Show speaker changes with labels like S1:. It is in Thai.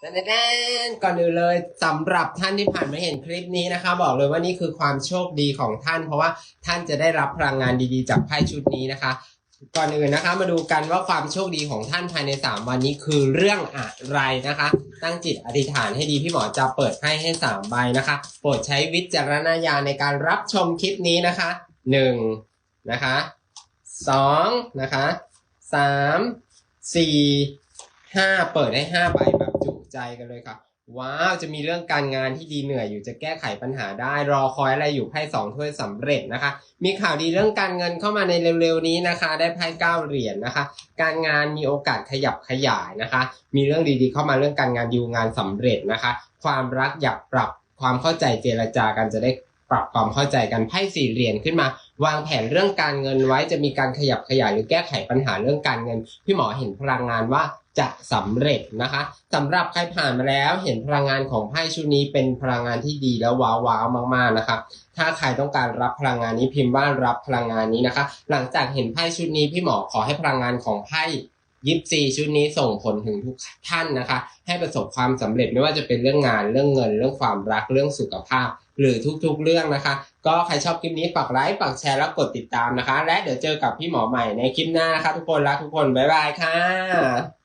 S1: แดนๆก่อนอื่นเลยสำหรับท่านที่ผ่านมาเห็นคลิปนี้นะคะ บอกเลยว่านี่คือความโชคดีของท่าน เพราะว่าท่านจะได้รับพลังงานดีๆ จากไพ่ชุดนี้นะคะ ก่อนอื่นนะคะ มาดูกันว่าความโชคดีของท่านภายใน 3 วันนี้คือเรื่องอะไรนะคะ ตั้งจิตอธิษฐานให้ดีพี่หมอจะเปิดให้ให้3ใบนะคะ โปรดใช้วิจารณญาณในการรับชมคลิปนี้นะคะ 1 นะคะ 2 นะคะ 3 4 5 เปิดให้5ใบแบบจุ ใจกันเลยค่ะ ว้าวจะมีเรื่องการงานที่ดีเหนื่อยอยู่จะแก้ไขปัญหาได้ รอคอยอะไรอยู่ไพ่สองถ้วยสำเร็จนะคะ มีข่าวดีเรื่องการเงินเข้ามาในเร็วๆนี้นะคะ ได้ไพ่เก้าเหรียญนะคะ การงานมีโอกาสขยับขยายนะคะ มีเรื่องดีๆเข้ามาเรื่องการงานดีลงานสำเร็จนะคะ ความรักอยากปรับความเข้าใจเจรจากันจะได้ปรับความเข้าใจกันไพ่สี่เหรียญขึ้นมา วางแผนเรื่องการเงินไว้จะมีการขยับขยายหรือแก้ไขปัญหาเรื่องการเงิน พี่หมอเห็นพลังงานว่าจะสำเร็จนะคะสำหรับใครผ่านมาแล้วเห็นพลังงานของไพ่ชุดนี้เป็นพลังงานที่ดีแล้วว้าวๆมากๆนะคะถ้าใครต้องการรับพลังงานนี้พิมพ์ว่ารับพลังงานนี้นะคะ หลังจากเห็นไพ่ชุดนี้พี่หมอขอให้พลังงานของไพ่ยิปซีชุดนี้ส่งผลถึงทุกท่านนะคะ ให้ประสบความสำเร็จไม่ว่าจะเป็นเรื่องงานเรื่องเงิน เรื่องความรักเรื่องสุขภาพ หรือทุกๆเรื่องนะคะ ก็ใครชอบคลิปนี้ฝากไลค์ฝากแชร์แล้วกดติดตามนะคะ และเดี๋ยวเจอกับพี่หมอใหม่ในคลิปหน้านะคะ ทุกคนรักทุกคนบ๊ายบายค่ะ